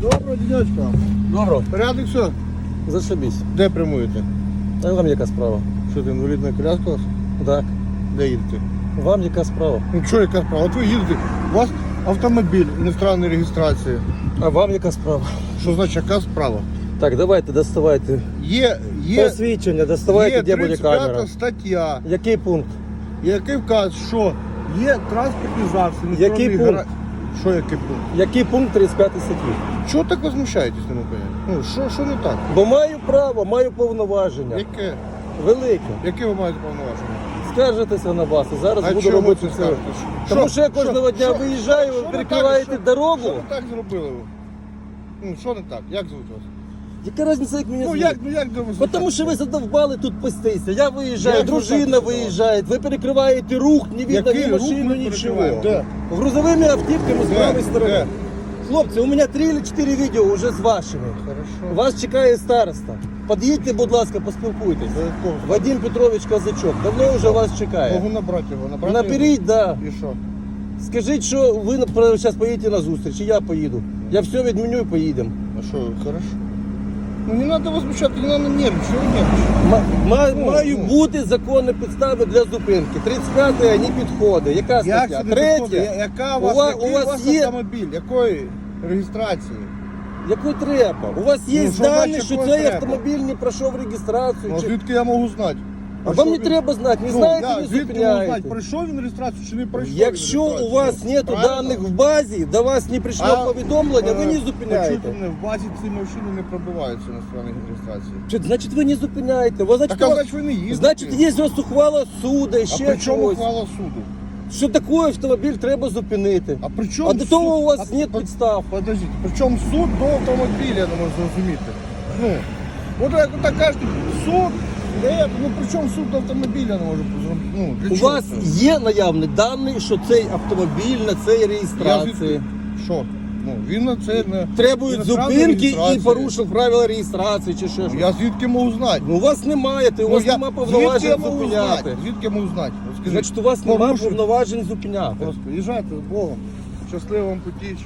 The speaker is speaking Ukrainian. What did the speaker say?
Доброго дінечка. Добро. Порядок все. Зашибісь. Де прямуєте? А вам яка справа? Що ти інвалідна коляска у вас? Так. Де їдете? Вам яка справа? Ну що яка справа? От ви їдете, у вас автомобіль іностранної реєстрації. А вам яка справа? Що значить яка справа? Так, давайте доставайте. Є, є, Посвідчення, доставайте, є де буде камера. 35 стаття, Який пункт? який вказує, що є транспортний засіб. Який пункт? Що який пункт? Який пункт 35 статті? Чого так возмущаєтесь, не можу поняти? Ну, що, що не так? Бо маю право, маю повноваження. Яке? Велике. Яке ви маєте повноваження? Скаржитися на вас і зараз А буду чому робити це все. скажете? Тому що я кожного дня що- виїжджаю, ви не перекриваєте? Що- дорогу. Що ви так зробили? ви? Ну, що не так? Як звуть вас? Яка різниця, як мене Ну як, ну як до вас? Тому що ви задовбали тут пастися. Я виїжджаю, Як дружина так виїжджає, ви перекриваєте рух, не видно Який ні рух машину, ми нічого. перекриваємо? Де? Грузовими автівками з Де? правої сторони. Де? Хлопці, у мене три чи чотири відео вже з вашими. Хорошо. Вас чекає староста. Під'їдьте, будь ласка, поспілкуйтесь. Якого? Вадим Петрович Казачок, давно вже вас Можу чекає. набрати його, набрати Наберіть, да. його? І що? Скажіть, що ви зараз поїдете на зустріч, і я поїду. Я все відміню і поїдемо. А що, хорошо? Ну не треба возмущати, не треба нервничати, чого ви нервничаєте? Ну, Мають ну. бути законні підстави для зупинки. 35-й не підходить. Яка Як стаття? це підходить? Я- Третя. Яка у У вас, вас- який у вас у вас є- автомобіль? Якої реєстрації? Яку треба? У вас є Ну, що дані, значить, що якої цей треба? автомобіль не пройшов реєстрацію. Ну, чи- звідки я можу знати? А вам не треба знати, не Ну, знаєте, не зупиняєте. пройшов він реєстрацію чи не пройшов? Якщо він у вас реєстрацію? нету Правильно? даних в базі, до вас не прийшло А, повідомлення, ви е, не Почуйте зупиняєте. мене, в базі ці машини не пробиваються на стороні реєстрації. Чи- Значить, ви не зупиняєте. Ви, значить, Так, а вас- значить ви не їздите. значить, є у вас ухвала суду, А ще при чому чогось. ухвала суду? Що такий автомобіль треба зупинити. А при чому А до того у вас А, нет підстав. Подождіть, при чому суд до автомобіля, я не можу зрозуміти. Ну, от як так кажете, суд, де, ну при чому суд автомобіля не можу зрозуміти? Ну, для У чого вас це? є наявні дані, що цей автомобіль на цій Я реєстрації. Що? Ну, він на це не... Требують зупинки і порушив правила реєстрації чи що. Ну, Я звідки можу знати? Ну, у вас немає, ти, у Ну, вас я- нема звідки повноважень я можу знати? зупиняти. Звідки я можу знати? От скажіть, Значить, у вас немає порушив. повноважень зупиняти. Просто їжджайте з Богом. Щасливо вам путі.